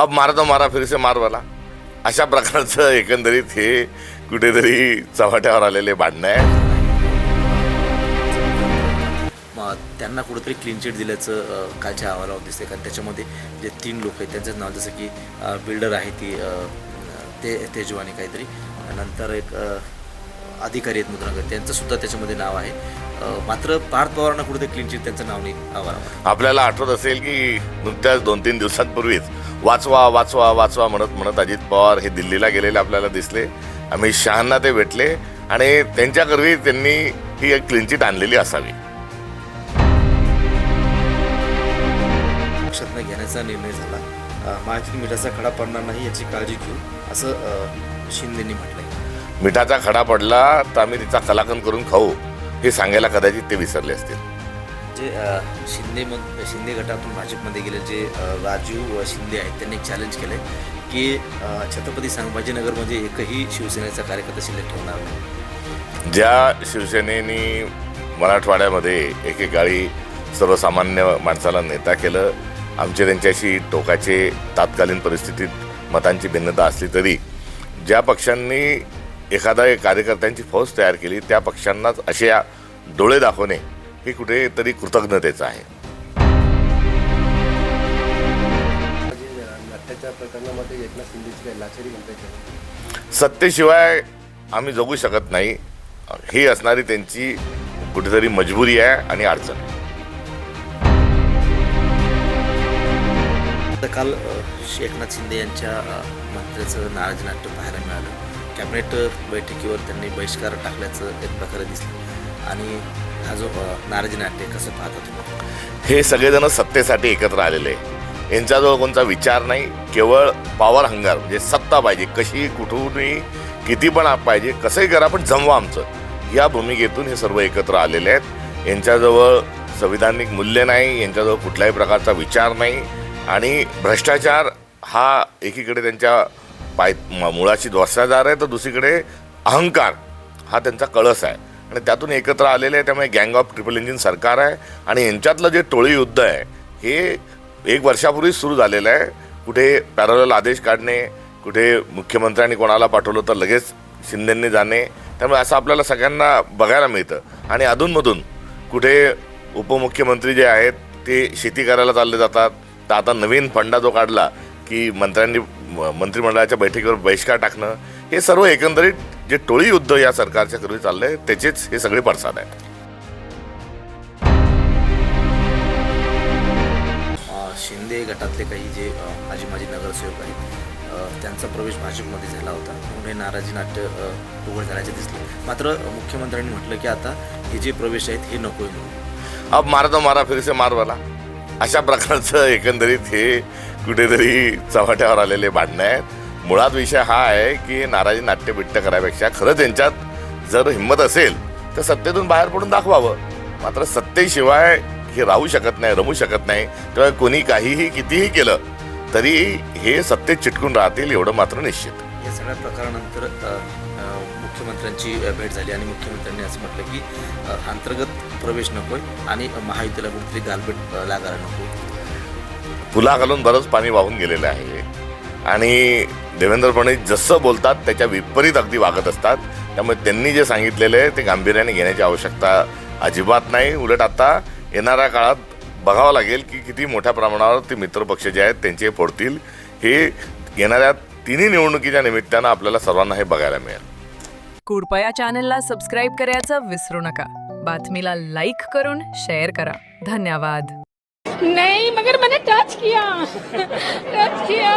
अब मारा तो मारा फिर से मारवाला अशा प्रकारचं एकंदरीत हे कुठेतरी चव्हाट्यावर आलेले भांडणं आहे. मग त्यांना कुठेतरी क्लीन चिट दिल्याचं कालच्या अहवालावर दिसते कारण त्याच्यामध्ये जे तीन लोक आहेत त्यांचं नाव जसं की बिल्डर आहे ती ते तेजवानी काहीतरी. नंतर एक अधिकारी आहेत मुद्रांकर त्यांचंसुद्धा त्याच्यामध्ये नाव आहे. मात्र पार्थ पवारांना कुठेतरी क्लीन चिट त्यांचं नाव नाही. आपल्याला आठवत असेल की नुकत्याच दोन तीन दिवसांपूर्वीच वाचवा वाचवा वाचवा म्हणत म्हणत अजित पवार हे दिल्लीला गेलेले आपल्याला दिसले. अमित शहांना ते भेटले आणि त्यांच्याकरवी त्यांनी ही एक क्लिंचिट आणलेली असावी. लक्षात न घेण्याचा निर्णय झाला. अ, महायुतीत मिठाचा खडा पडणार नाही याची काळजी घेऊ असं अ, शिंदेंनी म्हटलंय. मिठाचा खडा पडला तर आम्ही तिचा कलाकन करून खाऊ. हे सांगायला कदाचित ते विसरले असतील. जे शिंदे मग शिंदे गटातून भाजपमध्ये गेले जे राजू शिंदे आहेत त्यांनी एक चॅलेंज केलं आहे की छत्रपती संभाजीनगरमध्ये एकही शिवसेनेचा कार्यकर्ता शिल्लक ठेवणार नाही. ज्या शिवसेनेनी मराठवाड्यामध्ये एकेकाळी सर्वसामान्य माणसाला नेता केलं आमचे त्यांच्याशी टोकाचे तात्कालीन परिस्थितीत मतांची भिन्नता असली तरी ज्या पक्षांनी एखादा एक कार्यकर्त्यांची फौज तयार केली त्या पक्षांनाच अशा डोळे दाखवणे हे कुठेतरी कृतज्ञतेचं आहे. सत्तेशिवाय आम्ही जगू शकत नाही. ही असणारी त्यांची कुठेतरी मजबुरी आहे आणि अडचण. काल एकनाथ शिंदे यांच्या मंत्र्याचं नाराज नाट्य पाहायला मिळालं. कॅबिनेट बैठकीवर त्यांनी बहिष्कार टाकल्याचं एक प्रकारे दिसलं. आणि हा जो नाराजी नाट्य कसं पाहता हे सगळेजण सत्तेसाठी एकत्र आलेले आहे. यांच्याजवळ कोणता विचार नाही केवळ पॉवर हंगार म्हणजे सत्ता पाहिजे. कशी कुठूनही किती पण पाहिजे कसंही करा पण जमवा आमचं. या भूमिकेतून हे सर्व एकत्र आलेले आहेत. यांच्याजवळ संविधानिक मूल्य नाही यांच्याजवळ कुठल्याही प्रकारचा विचार नाही. आणि भ्रष्टाचार हा एकीकडे त्यांच्या पाय म- मुळाशी ध्वसादार आहे तर दुसरीकडे अहंकार हा त्यांचा कळस आहे. आणि त्यातून एकत्र आलेले आहे त्यामुळे गँग ऑफ ट्रिपल इंजिन सरकार आहे. आणि यांच्यातलं जे टोळी युद्ध आहे हे एक वर्षापूर्वीच सुरू झालेलं आहे. कुठे पॅरल आदेश काढणे कुठे मुख्यमंत्र्यांनी कोणाला पाठवलं तर लगेच शिंदेंनी जाणे त्यामुळे असं आपल्याला सगळ्यांना बघायला मिळतं. आणि अधूनमधून कुठे उपमुख्यमंत्री जे आहेत ते शेती करायला चालले जातात. तर आता नवीन फंडा जो काढला की मंत्र्यांनी मंत्रिमंडळाच्या बैठकीवर बहिष्कार टाकणं हे सर्व एकंदरीत जे टोळी युद्ध या सरकारच्या करून चाललंय त्याचेच हे सगळे पडसाद आहेत. शिंदे गटातले काही जे माजी माजी नगरसेवक आहेत त्यांचा प्रवेश भाजपमध्ये झाला होता. म्हणून हे नाराजी नाट्य उघड झाल्याचे दिसले. मात्र मुख्यमंत्र्यांनी म्हटलं की आता हे जे प्रवेश आहेत हे नको म्हणून. अब मारा तो मारा फिर से मारवाला अशा प्रकारचं एकंदरीत हे कुठेतरी चव्हाट्यावर आलेले भांडणं आहेत. मुळात विषय हा आहे की नाराजी नाट्यबिट्ट करायपेक्षा खरंच त्यांच्यात जर हिंमत असेल तर सत्तेतून बाहेर पडून दाखवावं. मात्र सत्तेशिवाय हे राहू शकत नाही रमू शकत नाही तेव्हा कोणी काहीही कितीही केलं तरी हे सत्तेत चिटकून राहतील एवढं मात्र निश्चित. या सगळ्या प्रकारानंतर मुख्यमंत्र्यांची भेट झाली आणि मुख्यमंत्र्यांनी असं म्हटलं की अंतर्गत प्रवेश नकोय आणि महायुतीला कुठेतरी गालबेट लागायला नको. पुला घालून बरंच पाणी वाहून गेलेलं आहे. आणि देवेंद्र फडणवीस जसं बोलतात त्याच्या विपरीत अगदी वागत असतात. त्यामुळे त्यांनी जे सांगितलेलं आहे ते गांभीर्याने घेण्याची आवश्यकता अजिबात नाही. उलट आता येणाऱ्या काळात बघावं लागेल की किती मोठ्या प्रमाणावर ते मित्रपक्ष जे आहेत त्यांचे फोडतील. हे येणाऱ्या तिन्ही निवडणुकीच्या निमित्तानं आपल्याला सर्वांना हे बघायला मिळेल. कृपया चॅनलला सबस्क्राईब करायचं विसरू नका. बातमीला लाईक करून शेअर करा. धन्यवाद. नहीं मगर मैंने टच किया. Touch KIA.